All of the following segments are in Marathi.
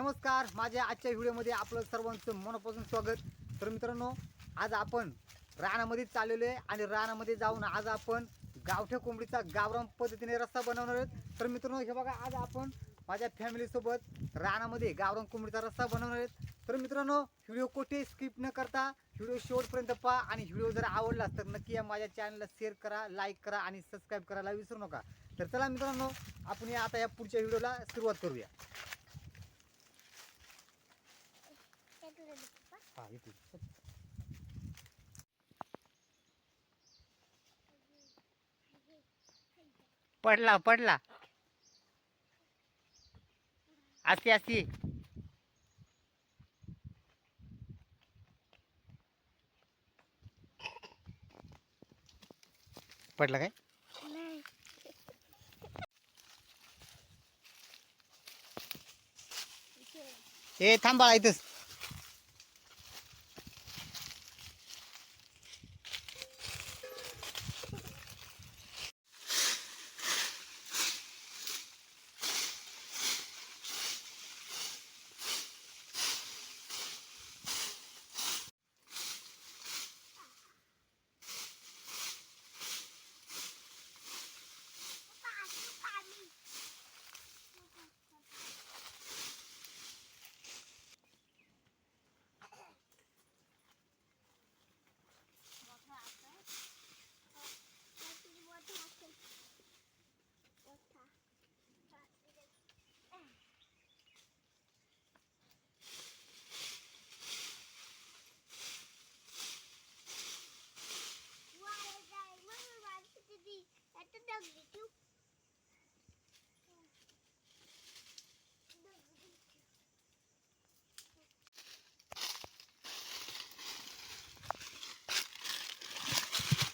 नमस्कार माझ्या आजच्या व्हिडिओमध्ये आपलं सर्वांचं मनापासून स्वागत. तर मित्रांनो आज आपण रानामध्ये चाललेलो आहे आणि रानामध्ये जाऊन आज आपण गावठ्या कोंबडीचा गावरान पद्धतीने रस्ता बनवणार आहेत. तर मित्रांनो हे बघा आज आपण माझ्या फॅमिलीसोबत रानामध्ये गावराम कोंबडीचा रस्ता बनवणार आहेत. तर मित्रांनो व्हिडिओ कुठे स्किप न करता व्हिडिओ शेवटपर्यंत पहा आणि व्हिडिओ जर आवडला तर नक्की या माझ्या चॅनलला शेअर करा लाईक करा आणि सबस्क्राईब करायला विसरू नका. तर चला मित्रांनो आपण या आता या पुढच्या व्हिडिओला सुरुवात करूया. हा पडला पडला. अशी अशी पडला काय? ए थांब इथंच.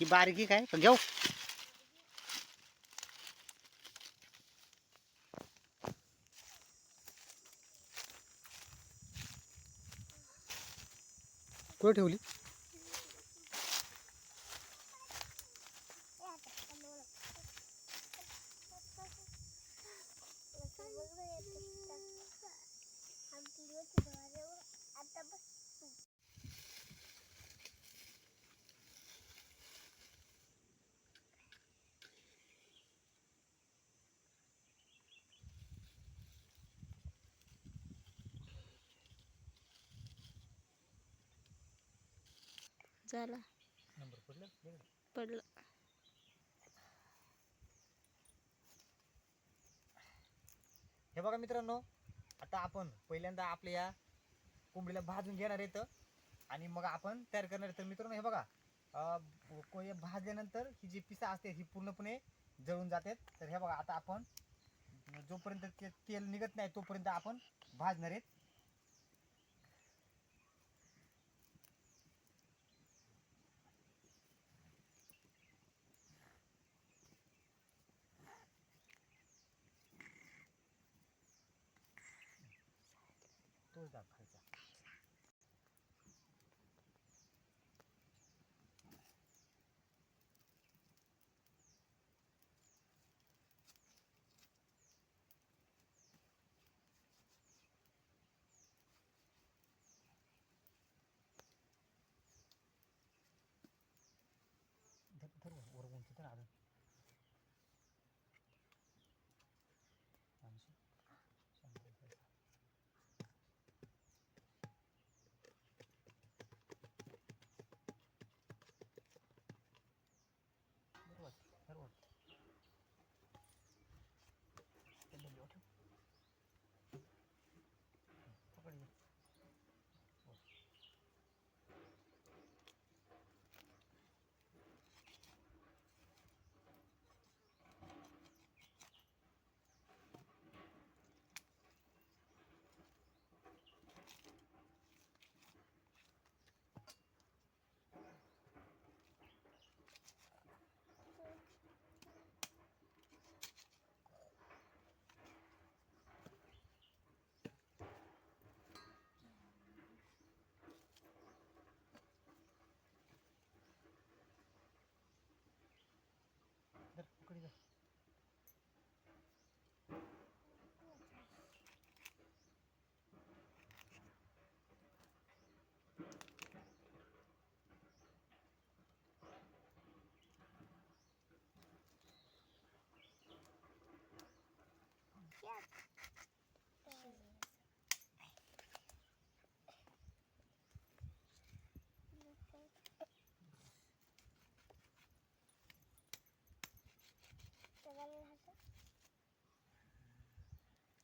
ही बारीकी काय? घेऊ. कुठे ठेवली? झाला पडलं? हे बघा मित्रांनो आता आपण पहिल्यांदा आपल्या या कोंबडीला भाजून घेणार आहेत. आणि मग आपण तयार करणार तर मित्रांनो हे बघा भाजल्यानंतर ही जी पिसा असते ही पूर्णपणे जळून जातात. तर हे बघा आता आपण जोपर्यंत ते तेल निघत नाही तोपर्यंत आपण भाजणार आहेत. 갈다 갈다. 들어 오르곤 기다려.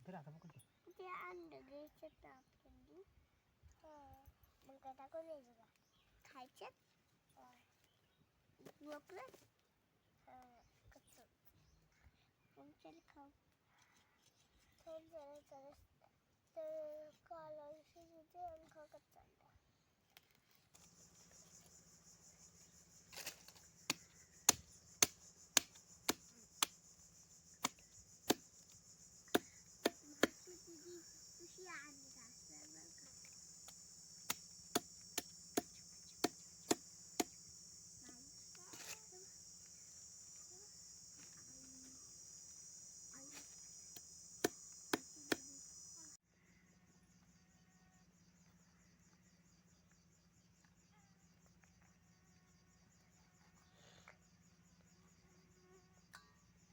Tira ka bakun. Dia an da ge chata kendi. Ha. Mun ka ta ko le jiga. Khai chat. Ha. Wo plus. Ha. Katsu. Mun chal khau. तर काला शिजते आणि खा कच्चा अंडा तुझी अंडी घासणार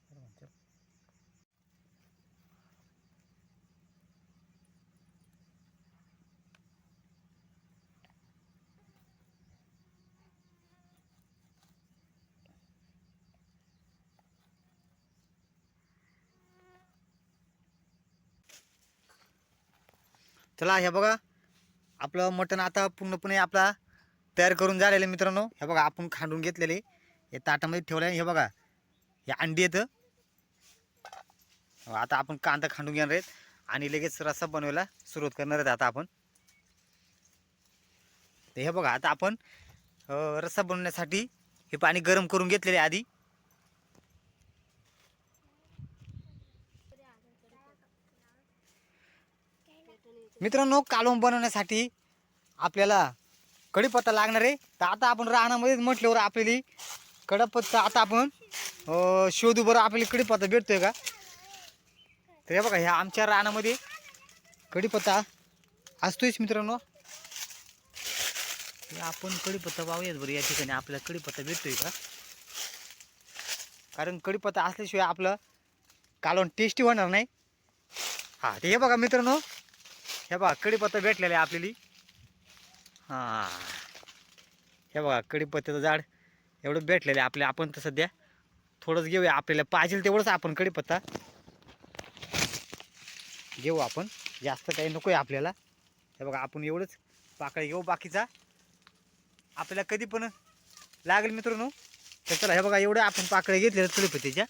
बरं का चल. चला हे बघा. आपलं मटण आता पूर्णपणे आपला तयार करून झालेलं आहे मित्रांनो. हे बघा आपण खांडून घेतलेले. हे ताटामध्ये ठेवलं आहे हे बघा हे अंडी येतं हो, आता आपण कांदा खांडून घेणार आहेत आणि लगेच रस्सा बनवायला सुरुवात करणार आहेत आता आपण. तर हे बघा आता आपण रस्सा बनवण्यासाठी हे पाणी गरम करून घेतलेले आधी. मित्रांनो कालवण बनवण्यासाठी आपल्याला कढीपत्ता लागणार आहे. तर आता आपण रानामध्येच म्हटल्यावर आपली कढीपत्ता आता आपण शोधू बरं आपल्याला कढीपत्ता भेटतोय का? तर हे बघा ह्या आमच्या रानामध्ये कढीपत्ता असतोयच मित्रांनो. हे आपण कढीपत्ता पाहूयात बरं या ठिकाणी आपल्याला कढीपत्ता भेटतोय का? कारण कढीपत्ता असल्याशिवाय आपलं कालवण टेस्टी होणार नाही. हां ते हे बघा मित्रांनो हे बघा कढीपत्ता भेटलेला आहे आपल्याला. हां. हे बघा कढीपत्त्याचं झाड एवढं भेटलेलं आहे आपल्या आपण तर सध्या थोडंच घेऊया. आपल्याला पाहिजे तेवढंच आपण कढीपत्ता. घेऊ आपण. जास्त काही नको आहे आपल्याला. हे बघा आपण एवढंच पाकळी घेऊ. बाकीचा आपल्याला कधी पण लागेल मित्रांनो. तर चला हे बघा एवढं आपण पाकळ्या घेतलेलं कढीपत्त्याच्या.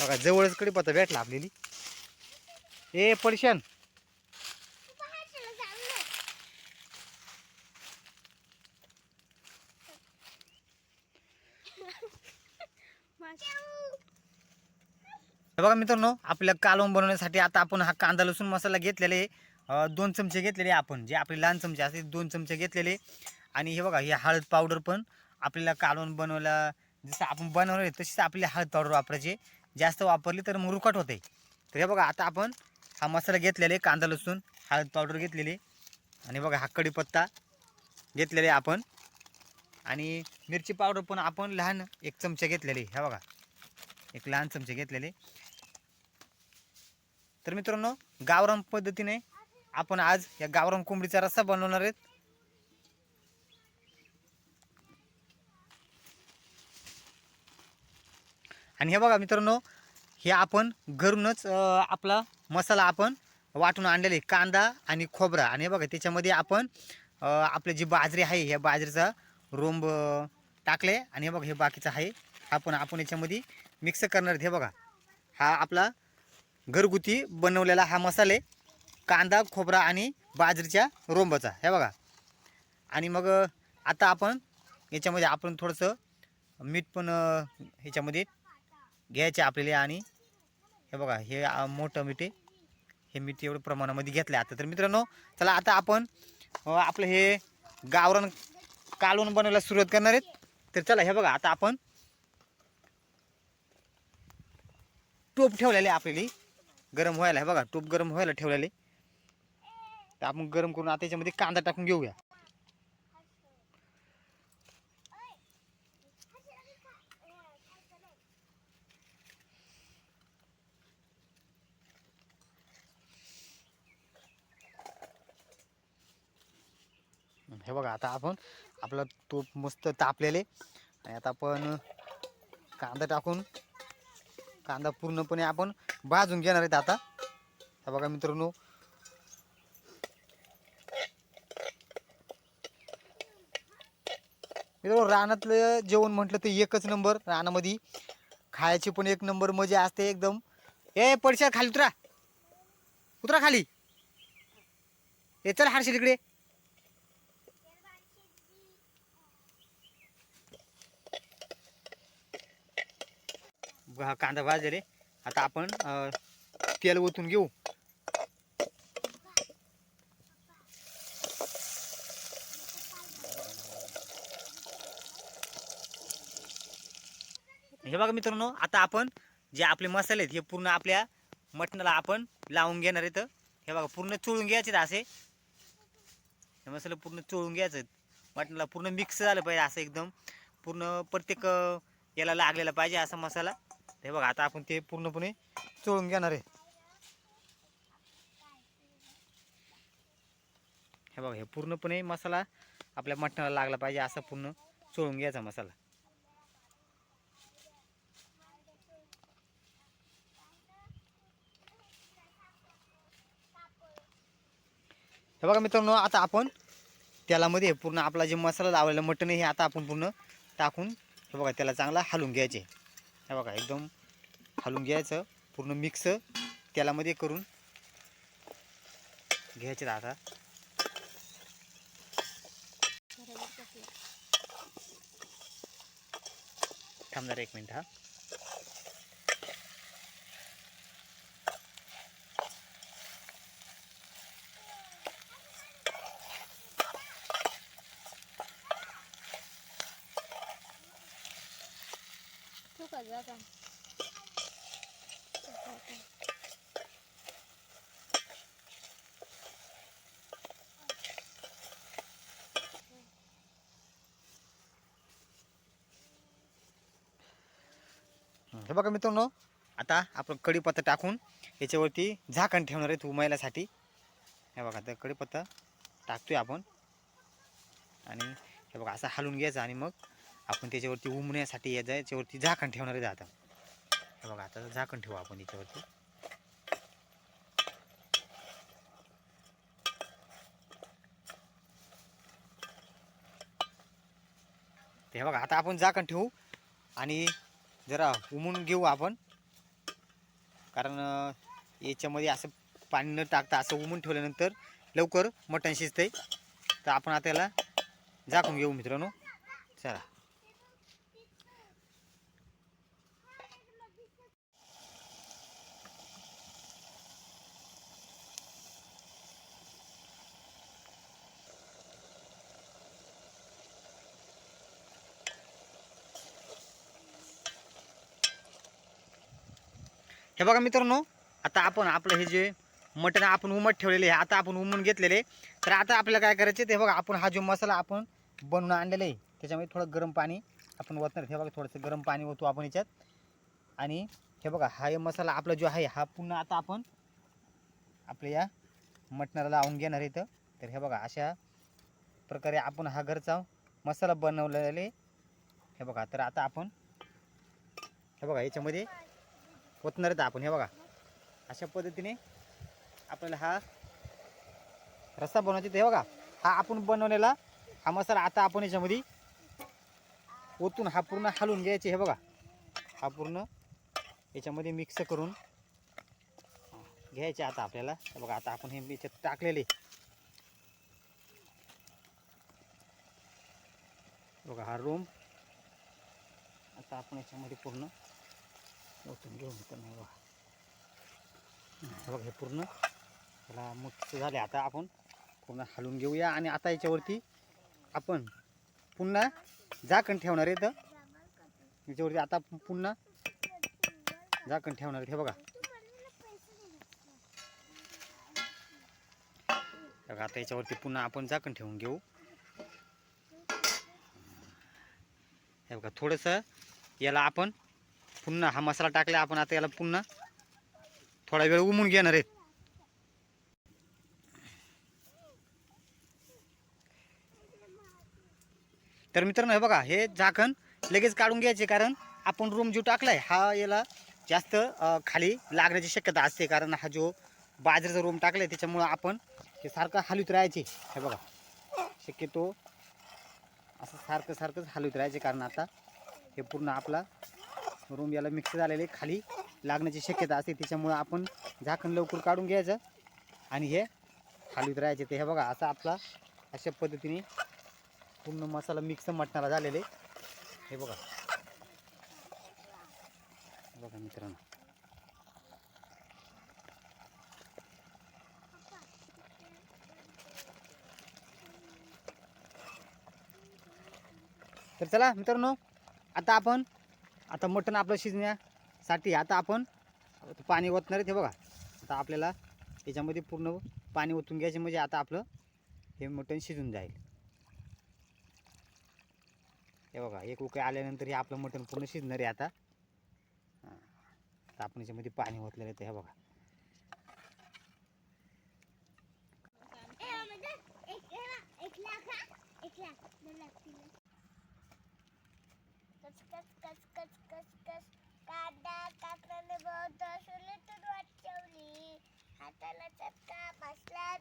बघा जवळच कडीपत्ता भेटला आपल्याला. ए पडशान हे बघा मित्रांनो आपल्या कालवण बनवण्यासाठी आता आपण हा कांदा लसूण मसाला घेतलेले दोन चमचे घेतलेले आपण. जे आपले लहान चमचे असते दोन चमचे घेतलेले आणि हे बघा हे हळद पावडर पण आपल्याला कालवण बनवायला जसं आपण बनवलं तशीच आपली हळद पावडर वापरायची जास्त वापरली तर मग रुकट होते. तर हे बघा आता आपण हा मसाला घेतलेला आहे कांदा लसूण हळद पावडर घेतलेली. आणि बघा हा कढीपत्ता आहे आपण. आणि मिरची पावडर पण आपण लहान एक चमचे घेतलेले. हे बघा एक लहान चमचे घेतलेले. तर मित्रांनो गावरान पद्धतीने आपण आज या गावरान कोंबडीचा रस्सा बनवणार आहेत. आणि हे बघा मित्रांनो हे आपण घरूनच आपला मसाला आपण वाटून आणलेले कांदा आणि खोबरा. आणि हे बघा त्याच्यामध्ये आपण आपले जी बाजरी आहे ह्या बाजरीचा रोंब टाकले. आणि हे बघा हे बाकीचं आहे. आपण आपण याच्यामध्ये मिक्स करणार आहेत. हे बघा हा आपला घरगुती बनवलेला हा मसाले कांदा खोबरा आणि बाजरीच्या रोंबाचा. हे बघा. आणि मग आता आपण याच्यामध्ये आपण थोडंसं मीठ पण ह्याच्यामध्ये घ्यायचे आपल्याला आणि हे बघा हे मोठं मिठे. हे मीठ एवढं प्रमाणामध्ये घेतलं आता. तर मित्रांनो चला आता आपण आपलं हे गावरण कालवण बनवायला सुरुवात करणार आहेत. तर चला हे बघा आता आपण टोप ठेवलेले आपल्याला. गरम व्हायला हे बघा टोप गरम व्हायला ठेवलेले. तर आपण गरम करून आता याच्यामध्ये कांदा टाकून घेऊया. हे बघा आता आपण आपला तूप मस्त तापलेले. आणि आता आपण कांदा टाकून कांदा पूर्णपणे आपण भाजून घेणार आहेत आता. हे बघा मित्रांनो. मित्रांनो रानातलं जेवण म्हटलं तर एकच नंबर रानामध्ये. खायची पण एक नंबर मजा असते एकदम. ए पडशा खाली उतरा. उतरा खाली. ए चल हारशील इकडे. कांदा भाजले आता आपण तेल ओतून घेऊ. हे बघा मित्रांनो आता आपण जे आपले मसाले आहेत हे पूर्ण आपल्या मटणाला आपण लावून घेणार आहेत. हे बघा पूर्ण चोळून घ्यायचे असे. हे मसाले पूर्ण चोळून घ्यायचे मटणाला पूर्ण मिक्स झालं पाहिजे असं एकदम. पूर्ण प्रत्येक याला लागलेला पाहिजे असा मसाला. हे बघा आता आपण ते पूर्णपणे चोळून घेणार आहे. हे बघा हे पूर्णपणे मसाला आपल्या मटणाला लागला पाहिजे असा पूर्ण चोळून घ्यायचा मसाला. हे बघा मित्रांनो आता आपण तेलामध्ये पूर्ण आपला जे मसाला लावलेला मटण हे आता आपण पूर्ण टाकून हे बघा त्याला चांगला हलवून घ्यायचे. हे बघा एकदम हलवून घ्यायचं पूर्ण मिक्स तेलामध्ये करून घ्यायचे आता. थांबणार एक मिनिट हा. जा का हे बघा मित्रांनो आता आपण कढीपत्ता टाकून याच्यावरती झाकण ठेवणार आहे उमायल्यासाठी हे बघा तर कढीपत्ता टाकतोय आपण. आणि हे बघा असं हलवून घ्यायचं आणि मग आपण त्याच्यावरती उमण्यासाठी यायचं याच्यावरती झाकण ठेवणार आहे आता. हे बघा आता झाकण ठेवू आपण याच्यावरती. ते हे बघा आता आपण झाकण ठेवू आणि जरा उमून घेऊ आपण. कारण याच्यामध्ये असं पाणी न टाकता असं उमून ठेवल्यानंतर लवकर मटण शिजतंय. तर आपण आता याला झाकून घेऊ मित्रांनो. चला. हे बघा मित्रांनो आता आपण आपलं हे जे मटण आपण उमट ठेवलेले आहे आता आपण उमून घेतलेले तर आता आपल्याला काय करायचे ते बघा आपण हा जो मसाला आपण बनवून आणलेला आहे त्याच्यामध्ये थोडं गरम पाणी आपण ओतणार हे बघा थोडंसं गरम पाणी ओतू आपण याच्यात. आणि हे बघा हा हे मसाला आपला जो आहे हा पुन्हा आता आपण आपल्या या मटणाला लावून घेणार इथं. तर हे बघा अशा प्रकारे आपण हा घरचा मसाला बनवलेला आहे. हे बघा तर आता आपण हे बघा याच्यामध्ये ओतणार आहेत आपण हे बघा. अशा पद्धतीने आपल्याला हा रस्सा बनवायचा आहे. हे बघा. हा आपण बनवलेला हा मसाला आता आपण याच्यामध्ये ओतून हा पूर्ण हलवून घ्यायचे हे बघा. हा पूर्ण याच्यामध्ये मिक्स करून घ्यायचे आता आपल्याला. बघा आता आपण हे याच्यात टाकलेले. बघा हा रूम आता आपण याच्यामध्ये पूर्ण ओतून घेऊन येतो नाही बघा हे बघा हे पूर्ण त्याला मुक्त झाले. आता आपण पूर्ण हलवून घेऊया आणि आता याच्यावरती आपण पुन्हा झाकण ठेवणार आहे तर याच्यावरती आता पुन्हा झाकण ठेवणार आहे. हे बघा. बघा आता याच्यावरती पुन्हा आपण झाकण ठेवून घेऊ. हे बघा थोडंसं याला आपण पुन्हा हा मसाला टाकला आपण आता याला पुन्हा थोडा वेळ उमून घेणार आहेत. तर मित्रांनो हे बघा हे झाकण लगेच काढून घ्यायचे कारण आपण रूम जो टाकलाय हा याला जास्त खाली लागण्याची शक्यता असते कारण हा जो बाजरीचा रूम टाकलाय त्याच्यामुळं आपण हे सारखं हलवीत राहायचे. हे बघा शक्यतो असं सारखं सारखंच हलवीत राहायचे कारण आता हे पूर्ण आपला रूम याला मिक्स झालेले खाली लागण्याची शक्यता असते. त्याच्यामुळं आपण झाकण लवकर काढून घ्यायचं. आणि हे हलवीत राहायचे. ते हे बघा असा आपला अशा पद्धतीने पूर्ण मसाला मिक्स मटणाला झालेले हे बघा. बघा मित्रांनो. तर चला मित्रांनो आता आपण आता मटण आपलं शिजण्यासाठी आता आपण पाणी ओतणार आहे ते बघा. आता आपल्याला याच्यामध्ये पूर्ण पाणी ओतून घ्यायचे म्हणजे आता आपलं हे मटण शिजून जाईल. हे बघा एक उकळी आल्यानंतर हे आपलं मटण पूर्ण शिजणार आहे आता. आता आपण याच्यामध्ये पाणी ओतलेलं आहे ते हे बघा ए, म्हणजे एक हे ना, एक लाख हा? एक लाख, दोन लाख, तीन लाख. कच कच कच कच कच कच कांदा काकड्याने बहुत सोलून वाचवली हाताला चटका बसला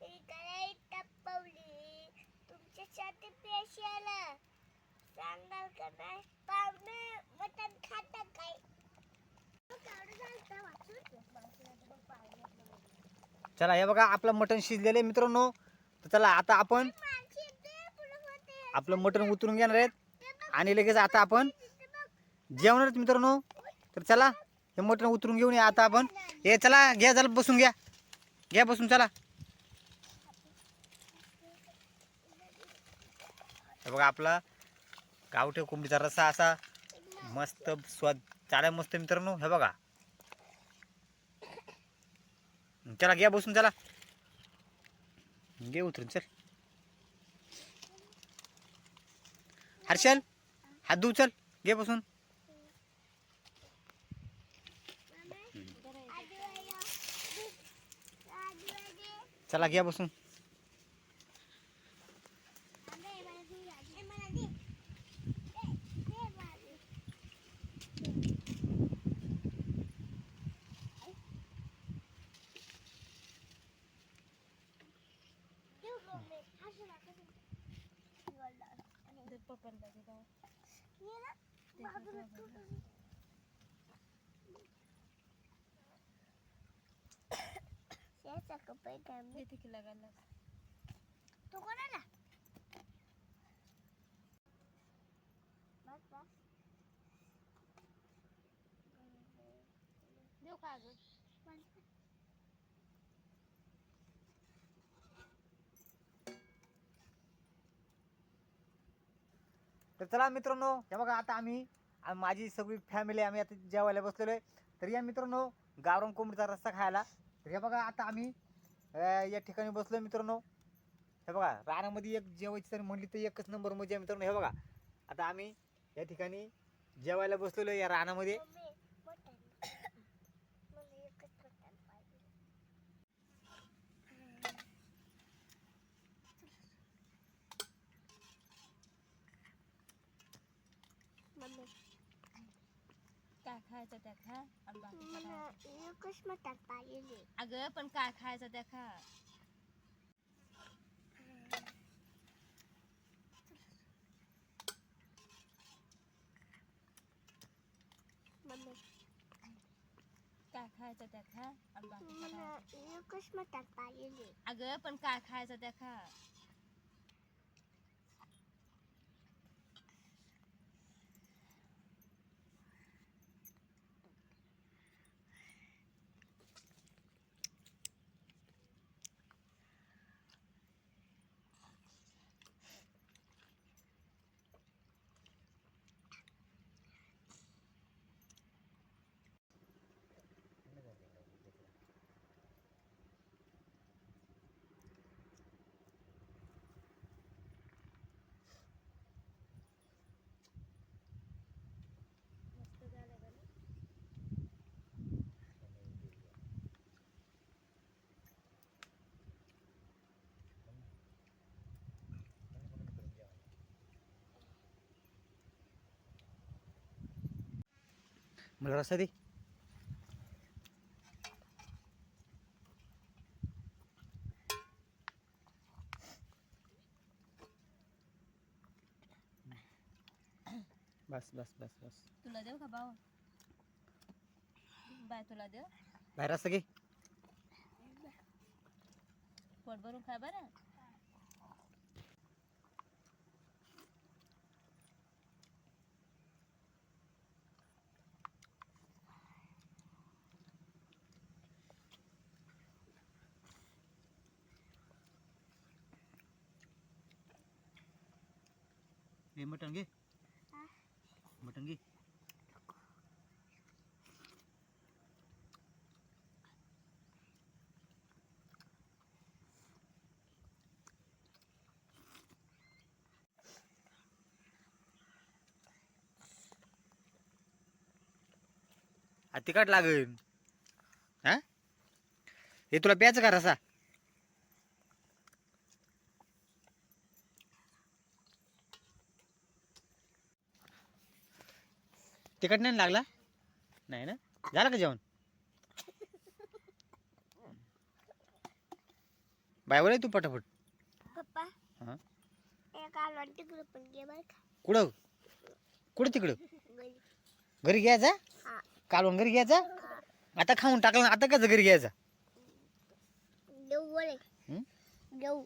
कढाई टपवली. तुमच्यासाठी पेशाला सांगाल का नाही? पाहुणे मटण खाता काय? चला हे बघा आपलं मटण शिजलेलं आहे मित्रांनो. तर चला आता आपण आपलं मटण उतरून घेणार आहेत. आणि लगेच आता आपण जेवणारच मित्रांनो. तर चला हे मोठं उतरून घेऊन या आता आपण. हे चला घ्या चला बसून घ्या. घ्या बसून चला. हे बघा आपला गावठे कोंबडीचा रस्सा असा मस्त स्वाद चालाय मस्त मित्रांनो. हे बघा. चला घ्या बसून चला. घे उतरून चल. हर्षल? हात धुव चल. घे बसून. चला घ्या बसून ते पप्पांना तिथं. किती किलो घालणार? तू कोणाला बस बस देऊ का अजून बस तर चला मित्रांनो हे बघा आता आम्ही माझी सगळी फॅमिली आम्ही आता जेवायला बसलेलो आहे. तर या मित्रांनो गावरान कोंबडीचा रस्सा खायला. तर हे बघा आता आम्ही या ठिकाणी बसलो मित्रांनो. हे बघा रानामध्ये एक जेवायची तर म्हणली तर एकच नंबर मजा मित्रांनो हे बघा. आता आम्ही या ठिकाणी जेवायला बसलेलो आहे या रानामध्ये मम्मी मटण मला एकच मटण पाहिजे मम्मी काय खायचं त्या खा आणि बाकी मला एकच मटण पाहिजे अगं पण काय खायचं त्या खा मम्मी काय खायचं त्या खा आणि बाकी मला एकच पाहिजे अगं पण काय खायचं त्या खा. मला रस्ता दे. बस बस बस बस. तुला देऊ का भाऊ बाय तुला देऊ? बाहेर रस्ता घे. पोट भरून खा बरं. हे मटण घे मटण घे आ, तिखट लागेल. हा? हे तुला प्यायचं का रसा? तिखट नाही लागला? नाही ना? झालं का जेवण? बाय तू पटापट. पप्पा हा? एक तिकडं पण घे बरं का. कुठं? कुठं तिकडं? घरी. घरी घ्यायचा? हा. कालवण घरी घ्यायचा? आता खाऊन टाकलं ना आता कसं घरी घ्यायचा? हं? देऊ